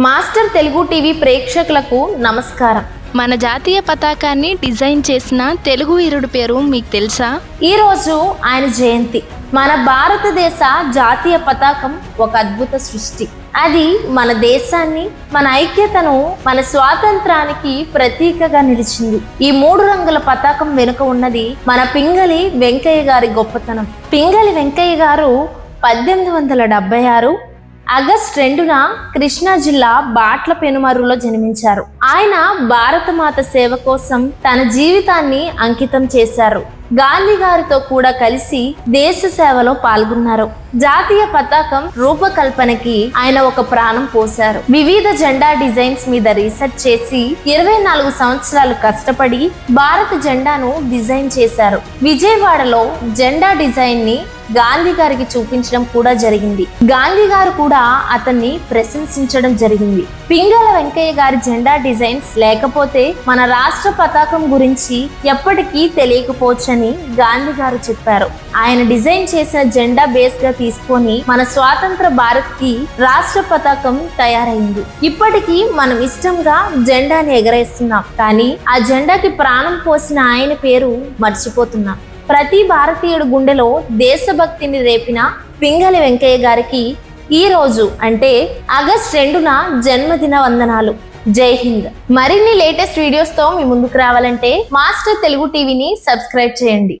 Master Telugu TV ప్రేక్షకులకు నమస్కారం. మన జాతీయ పతాకాన్ని డిజైన్ చేసిన తెలుగు వీరుడి పేరు మీకు తెలుసా? ఈరోజు ఆయన జయంతి. మన భారతదేశ జాతీయ పతాకం ఒక అద్భుత సృష్టి. అది మన దేశాన్ని మన ఐక్యతను మన స్వాతంత్రానికి ప్రతీకగా నిలిచింది. ఈ మూడు రంగుల పతాకం వెనుక ఉన్నది మన పింగళి వెంకయ్య గారి గొప్పతనం. పింగళి వెంకయ్య గారు పద్దెనిమిది వందల డెబ్బై ఆరు ఆగస్ట్ రెండున కృష్ణా జిల్లా బాట్ల పెనుమరులో జన్మించారు. ఆయన భారతమాత సేవ కోసం తన జీవితాన్ని అంకితం చేశారు. గాంధీ గారితో కూడా కలిసి దేశ సేవలో పాల్గొన్నారు. జాతీయ పతాకం రూపకల్పనకి ఆయన ఒక ప్రాణం పోశారు. వివిధ జెండా డిజైన్స్ మీద రీసెర్చ్ చేసి ఇరవై నాలుగు సంవత్సరాలు కష్టపడి భారత జెండాను డిజైన్ చేశారు. విజయవాడలో జెండా డిజైన్ని గాంధీ గారికి చూపించడం కూడా జరిగింది. గాంధీ గారు కూడా అతన్ని ప్రశంసించడం జరిగింది. పింగళ వెంకయ్య గారి జెండా డిజైన్స్ లేకపోతే మన రాష్ట్ర పతాకం గురించి ఎప్పటికీ తెలియకపోవచ్చని గాంధీ గారు చెప్పారు. ఆయన డిజైన్ చేసిన జెండా బేస్గా తీసుకొని మన స్వాతంత్ర భారత్కి రాష్ట్ర పతాకం తయారైంది. ఇప్పటికీ మనం ఇష్టంగా జెండాని ఎగరేస్తున్నాం. కానీ ఆ జెండాకి ప్రాణం పోసిన ఆయన పేరు మర్చిపోతున్నాం. ప్రతి భారతీయుడు గుండెలో దేశభక్తిని రేపిన పింగళి వెంకయ్య గారికి ఈ రోజు అంటే ఆగస్ట్ రెండున జన్మదిన వందనాలు. జై హింద్. మరిన్ని లేటెస్ట్ వీడియోస్తో మీ ముందుకు రావాలంటే మాస్టర్ తెలుగు టీవీని సబ్స్క్రైబ్ చేయండి.